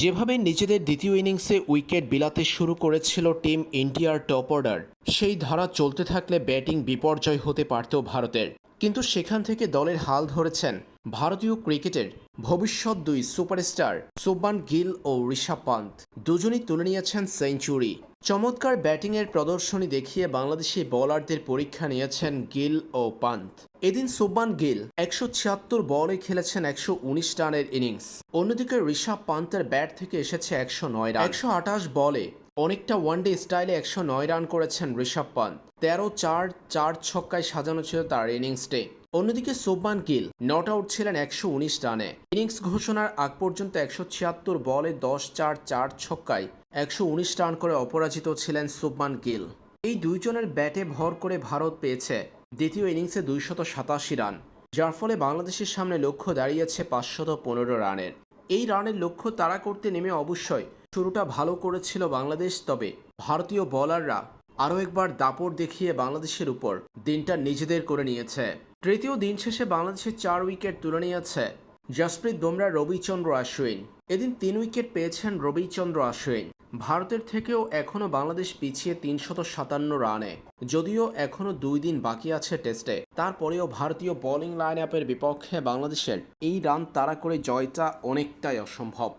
যেভাবে নিজেদের দ্বিতীয় ইনিংসে উইকেট বিলাতে শুরু করেছিল টিম ইন্ডিয়ার টপ অর্ডার, সেই ধারা চলতে থাকলে ব্যাটিং বিপর্যয় হতে পারত ভারতের। কিন্তু সেখান থেকে দলের হাল ধরেছেন ভারতীয় ক্রিকেটের ভবিষ্যৎ দুই সুপারস্টার সুবান গিল ও ঋষভ পান্ত দুজনই তুলে নিয়েছেন সেঞ্চুরি। চমৎকার ব্যাটিংয়ের প্রদর্শনী দেখিয়ে বাংলাদেশি বোলারদের পরীক্ষা নিয়েছেন গিল ও পান্ত এদিন সুব্বান গিল একশো ছিয়াত্তর বলে খেলেছেন একশো উনিশ রানের ইনিংস। অন্যদিকে ঋষভ পান্তের ব্যাট থেকে এসেছে একশো নয় রান। একশো আঠাশ বলে অনেকটা ওয়ানডে স্টাইলে একশো নয় রান করেছেন ঋষভ পান্ত। তেরো চার চার ছক্কায় সাজানো ছিল তার ইনিংসটি অন্যদিকে সোব্বান গিল নট আউট ছিলেন একশো উনিশ রানে। ইনিংস ঘোষণার আগ পর্যন্ত একশো ছিয়াত্তর বলে দশ চার চার ছক্কায় একশো উনিশ রান করে অপরাজিত ছিলেন সুব্বান গিল। এই দুইজনের ব্যাটে ভর করে ভারত পেয়েছে দ্বিতীয় ইনিংসে দুইশত সাতাশি রান, যার ফলে বাংলাদেশের সামনে লক্ষ্য দাঁড়িয়েছে পাঁচশত পনেরো রানের। এই রানের লক্ষ্য তাড়া করতে নেমে অবশ্যই শুরুটা ভালো করেছিল বাংলাদেশ, তবে ভারতীয় বোলাররা আরও একবার দাপট দেখিয়ে বাংলাদেশের উপর দিনটা নিজেদের করে নিয়েছে। তৃতীয় দিন শেষে বাংলাদেশের চার উইকেট তুলে নিয়েছে জসপ্রীত বুমরা রবিচন্দ্র আশ্বিন। এদিন তিন উইকেট পেয়েছেন রবিচন্দ্র আশ্বিন। ভারতের থেকেও এখনও বাংলাদেশ পিছিয়ে তিনশত সাতান্ন রানে। যদিও এখনও দুই দিন বাকি আছে টেস্টে। তারপরেও ভারতীয় বোলিং লাইন আপের বিপক্ষে বাংলাদেশের এই রান তাড়া করে জয়টা অনেকটাই অসম্ভব।